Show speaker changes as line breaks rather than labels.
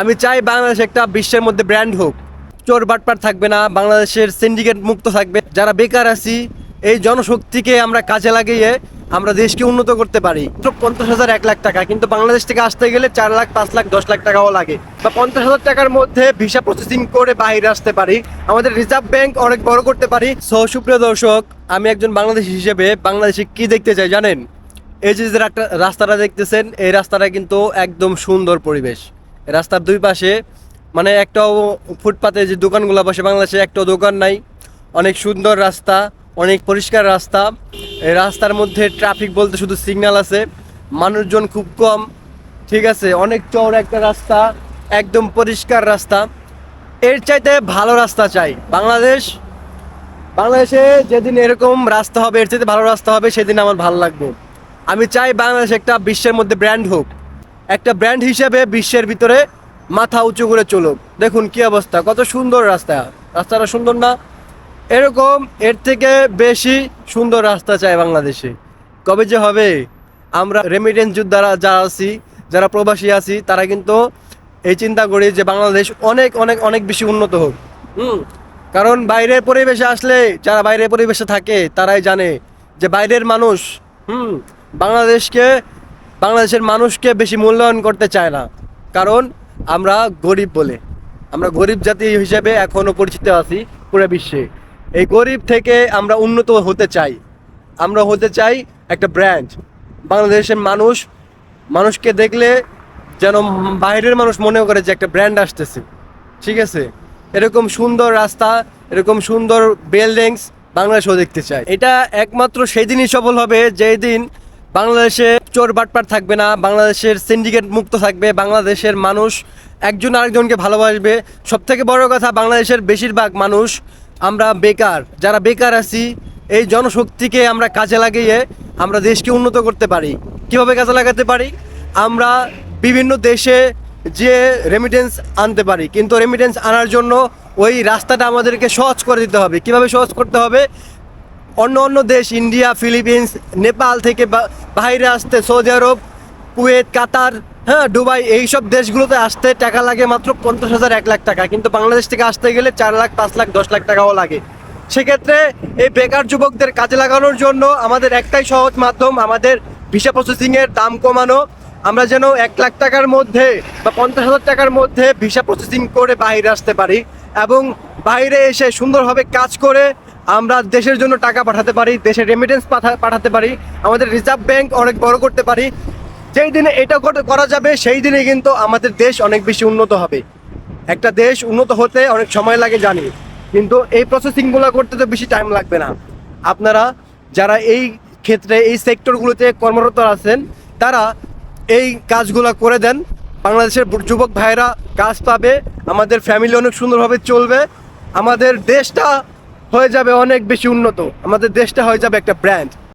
আমি চাই বাংলাদেশ একটা বিশ্বের মধ্যে ব্র্যান্ড হোক। চোর বাটপার থাকবে না, বাংলাদেশের সিন্ডিকেট মুক্ত থাকবে। যারা বেকার আছি, এই জনশক্তিকে আমরা কাজে লাগিয়ে আমরা দেশকে উন্নত করতে পারি। পঞ্চাশ হাজার এক লাখ টাকা, কিন্তু বাংলাদেশ থেকে আসতে গেলে চার লাখ, পাঁচ লাখ, দশ লাখ টাকাও লাগে। বা পঞ্চাশ হাজার টাকার মধ্যে ভিসা প্রসেসিং করে বাইরে আসতে পারি, আমাদের রিজার্ভ ব্যাংক অনেক বড় করতে পারি। সো, সুপ্রিয় দর্শক, আমি একজন বাংলাদেশি হিসেবে বাংলাদেশে কি দেখতে চাই জানেন? এই যে রাস্তাটা দেখতেছেন, এই রাস্তাটা কিন্তু একদম সুন্দর পরিবেশ। রাস্তার দুই পাশে মানে একটাও ফুটপাতে যে দোকানগুলো বসে, বাংলাদেশে একটাও দোকান নাই। অনেক সুন্দর রাস্তা, অনেক পরিষ্কার রাস্তা। এই রাস্তার মধ্যে ট্রাফিক বলতে শুধু সিগন্যাল আছে। মানুষজন খুব কম, ঠিক আছে? অনেক চওড়া একটা রাস্তা, একদম পরিষ্কার রাস্তা। এর চাইতে ভালো রাস্তা চাই, বাংলাদেশ। বাংলাদেশে যেদিন এরকম রাস্তা হবে, এর চাইতে ভালো রাস্তা হবে, সেদিন আমার ভালো লাগবে। আমি চাই বাংলাদেশ একটা বিশ্বের মধ্যে ব্র্যান্ড হোক। একটা ব্র্যান্ড হিসেবে বিশ্বের ভিতরে মাথা উঁচু করে চলুক। দেখুন কি অবস্থা, কত সুন্দর রাস্তা। রাস্তাটা সুন্দর না? এরকম এর থেকে বেশি সুন্দর রাস্তা চাই বাংলাদেশে। কবে যে হবে? আমরা রেমিটেন্স যোদ্ধারা যারা আছি, যারা প্রবাসী আছি, তারা কিন্তু এই চিন্তা করি যে বাংলাদেশ অনেক অনেক অনেক বেশি উন্নত হোক। হুম? কারণ বাইরের পরিবেশে আসলে, যারা বাইরের পরিবেশে থাকে, তারাই জানে যে বাইরের মানুষ, হুম? বাংলাদেশকে বাংলাদেশের মানুষকে বেশি মূল্যায়ন করতে চায় না। কারণ আমরা গরিব বলে। আমরা গরিব জাতি হিসেবে এখনও পরিচিত আছি পুরো বিশ্বে। এই গরিব থেকে আমরা উন্নত হতে চাই। আমরা হতে চাই একটা ব্র্যান্ড। বাংলাদেশের মানুষ, মানুষকে দেখলে যেন বাইরের মানুষ মনে করে যে একটা ব্র্যান্ড আসতেছে। ঠিক আছে? এরকম সুন্দর রাস্তা, এরকম সুন্দর বিল্ডিংস বাংলাদেশেও দেখতে চাই এটা একমাত্র সেই দিনই সফল হবে যেই দিন বাংলাদেশে চোর বাটপার থাকবে না, বাংলাদেশের সিন্ডিকেট মুক্ত থাকবে, বাংলাদেশের মানুষ একজন আরেকজনকে ভালোবাসবে। সব থেকে বড় কথা, বাংলাদেশের বেশিরভাগ মানুষ আমরা বেকার। যারা বেকার আছি, এই জনশক্তিকে আমরা কাজে লাগিয়ে আমরা দেশকে উন্নত করতে পারি। কীভাবে কাজে লাগাতে পারি? আমরা বিভিন্ন দেশে যে রেমিটেন্স আনতে পারি। কিন্তু রেমিটেন্স আনার জন্য ওই রাস্তাটা আমাদেরকে সহজ করে দিতে হবে। কীভাবে সহজ করতে হবে? অন্য অন্য দেশ, ইন্ডিয়া, ফিলিপিন্স, নেপাল থেকে বাইরে আসতে সৌদি আরব, কুয়েত, কাতার হ্যাঁ দুবাই, এইসব দেশগুলোতে আসতে টাকা লাগে মাত্র পঞ্চাশ হাজার, এক লাখ টাকা। কিন্তু বাংলাদেশ থেকে আসতে গেলে চার লাখ, পাঁচ লাখ, দশ লাখ টাকাও লাগে। সেক্ষেত্রে এই বেকার যুবকদের কাজে লাগানোর জন্য আমাদের একটাই সহজ মাধ্যম, আমাদের ভিসা প্রসেসিংয়ের দাম কমানো। আমরা যেন এক লাখ টাকার মধ্যে বা পঞ্চাশ হাজার টাকার মধ্যে ভিসা প্রসেসিং করে বাইরে আসতে পারি এবং বাইরে এসে সুন্দরভাবে কাজ করে আমরা দেশের জন্য টাকা পাঠাতে পারি, দেশের রেমিটেন্স পাঠাতে পারি, আমাদের রিজার্ভ ব্যাংক অনেক বড় করতে পারি। যেই দিনে এটা করা যাবে, সেই দিনে কিন্তু আমাদের দেশ অনেক বেশি উন্নত হবে। একটা দেশ উন্নত হতে অনেক সময় লাগে, জানি। কিন্তু এই প্রসেসিংগুলো করতে তো বেশি টাইম লাগবে না। আপনারা যারা এই ক্ষেত্রে, এই সেক্টরগুলোতে কর্মরত আছেন, তারা এই কাজগুলো করে দেন। বাংলাদেশের যুবক ভাইরা কাজ পাবে, আমাদের ফ্যামিলি অনেক সুন্দরভাবে চলবে। আমাদের দেশটা হয়ে যাবে অনেক বেশি উন্নত। আমাদের দেশটা হয়ে যাবে একটা ব্র্যান্ড